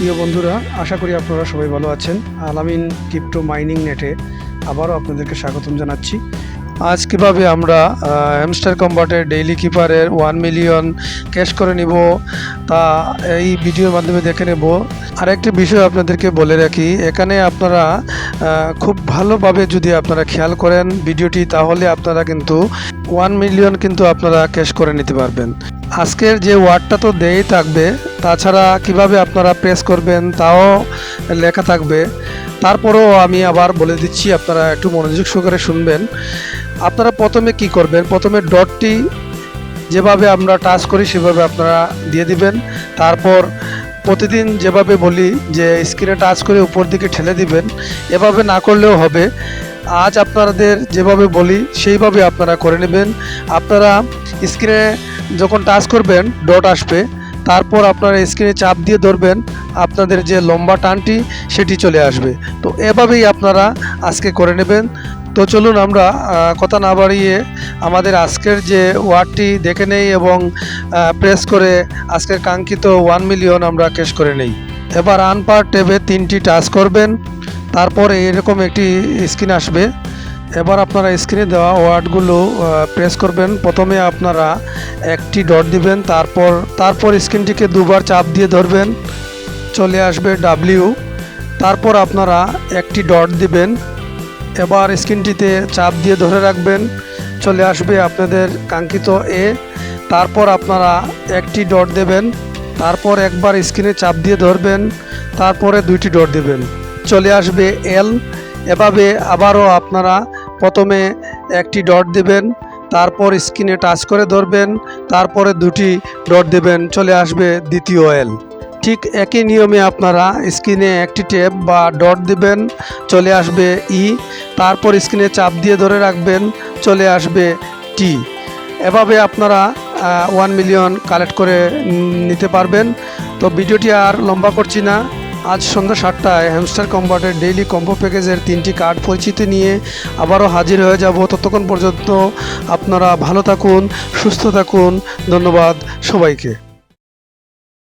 প্রিয় বন্ধুরা, আশা করি আপনারা সবাই ভালো আছেন। আলামিন ক্রিপ্টো মাইনিং নেটে আবারও আপনাদেরকে স্বাগতম জানাচ্ছি। আজ কীভাবে আমরা হ্যামস্টার কম্বাটের ডেইলি কিপারের ওয়ান মিলিয়ন ক্যাশ করে নিব, তা এই ভিডিওর মাধ্যমে দেখে নেব। আরেকটি বিষয় আপনাদেরকে বলে রাখি, এখানে আপনারা খুব ভালোভাবে যদি আপনারা খেয়াল করেন ভিডিওটি, তাহলে আপনারা কিন্তু ওয়ান মিলিয়ন কিন্তু আপনারা ক্যাশ করে নিতে পারবেন। আজকের যে ওয়ার্ডটা তো দেই থাকবে তাছাড়া কীভাবে আপনারা প্রেস করবেন তাও লেখা থাকবে। তারপরেও আমি আবার বলে দিচ্ছি, আপনারা একটু মনোযোগ সহকারে শুনবেন। আপনারা প্রথমে কি করবেন? প্রথমে ডটটি যেভাবে আমরা টাচ করি সেভাবে আপনারা দিয়ে দিবেন। তারপর প্রতিদিন যেভাবে বলি যে স্ক্রিনে টাচ করে উপর দিকে ঠেলে দিবেন। এভাবে না করলেও হবে। আজ আপনাদের যেভাবে বলি সেইভাবে আপনারা করে নেবেন। আপনারা স্ক্রিনে যখন টাচ করবেন ডট আসবে। তারপর আপনারা স্ক্রিনে চাপ দিয়ে ধরবেন আপনাদের যে লম্বা টানটি সেটি চলে আসবে। তো এভাবেই আপনারা আজকে করে নেবেন। তো চলুন আমরা কথা না বাড়িয়ে আমাদের আজকের যে ওয়ার্ডটি দেখে নেই এবং প্রেস করে আজকের কাঙ্ক্ষিত ওয়ান মিলিয়ন আমরা ক্যাশ করে নেই। এবার আনপার ট্যাবে তিনটি টাচ করবেন। তারপরে এরকম একটি স্ক্রিন আসবে। এবার আপনারা স্ক্রিনে দেওয়া ওয়ার্ডগুলো প্রেস করবেন। প্রথমে আপনারা একটি ডট দিবেন, তারপর তারপর স্ক্রিনটিকে দুবার চাপ দিয়ে ধরবেন। চলে আসবে ডাব্লিউ তারপর আপনারা একটি ডট দিবেন। এবার স্ক্রিনটিতে চাপ দিয়ে ধরে রাখবেন। চলে আসবে আপনাদের কাঙ্ক্ষিত এ তারপর আপনারা একটি ডট দেবেন। তারপর একবার স্ক্রিনে চাপ দিয়ে ধরবেন। তারপরে দুইটি ডট দেবেন। চলে আসবে এল এভাবে আবারও আপনারা প্রথমে একটি ডট দেবেন, তারপর স্ক্রিনে টাচ করে ধরবেন, তারপরে দুটি ডট দেবেন, চলে আসবে দ্বিতীয় এল ঠিক একই নিয়মে আপনারা স্ক্রিনে একটি ট্যাব বা ডট দিবেন, চলে আসবে ই তারপর স্ক্রিনে চাপ দিয়ে ধরে রাখবেন, চলে আসবে টি এভাবে আপনারা ওয়ান মিলিয়ন কালেক্ট করে নিতে পারবেন। তো ভিডিওটি আর লম্বা করছি না। আজ সন্ধ্যা সাতটায় হ্যামস্টার কম্বাটের ডেইলি কম্বো প্যাকেজের তিনটি কার্ড পরিচিতি নিয়ে আবারও হাজির হয়ে যাব। ততক্ষণ পর্যন্ত আপনারা ভালো থাকুন, সুস্থ থাকুন। ধন্যবাদ সবাইকে।